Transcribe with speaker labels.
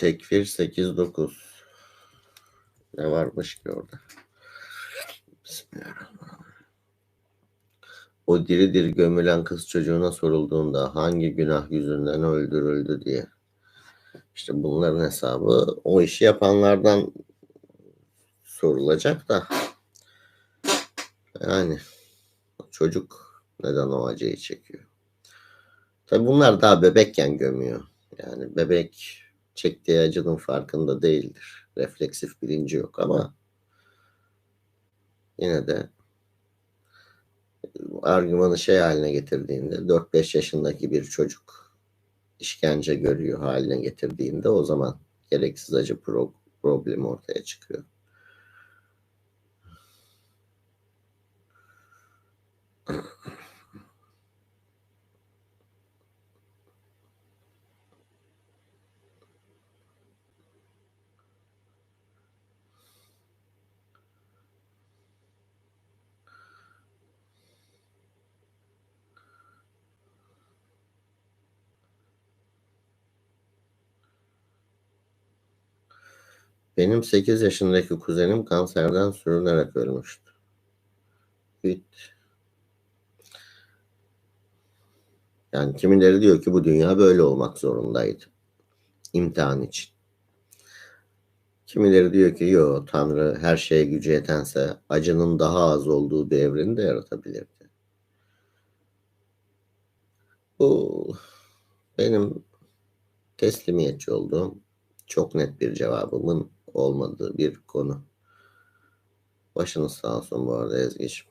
Speaker 1: Tekfir 8-9. Ne varmış ki orada? Bismillahirrahmanirrahim. O diri diri gömülen kız çocuğuna sorulduğunda hangi günah yüzünden öldürüldü diye. İşte bunların hesabı o işi yapanlardan sorulacak da. Yani çocuk neden o acıyı çekiyor? Tabi bunlar daha bebekken gömüyor. Yani bebek çektiği acının farkında değildir. Refleksif bilinci yok ama yine de argümanı şey haline getirdiğinde 4-5 yaşındaki bir çocuk işkence görüyor haline getirdiğinde o zaman gereksiz acı pro- problemi ortaya çıkıyor. Benim 8 yaşındaki kuzenim kanserden sürünerek ölmüştü. Hiç. Yani kimileri diyor ki bu dünya böyle olmak zorundaydı. İmtihan için. Kimileri diyor ki yo Tanrı her şeye gücü yetense acının daha az olduğu bir evreni de yaratabilirdi. Bu benim teslimiyetçi olduğum çok net bir cevabımın olmadığı bir konu. Başınız sağ olsun bu arada Ezgi'ciğim.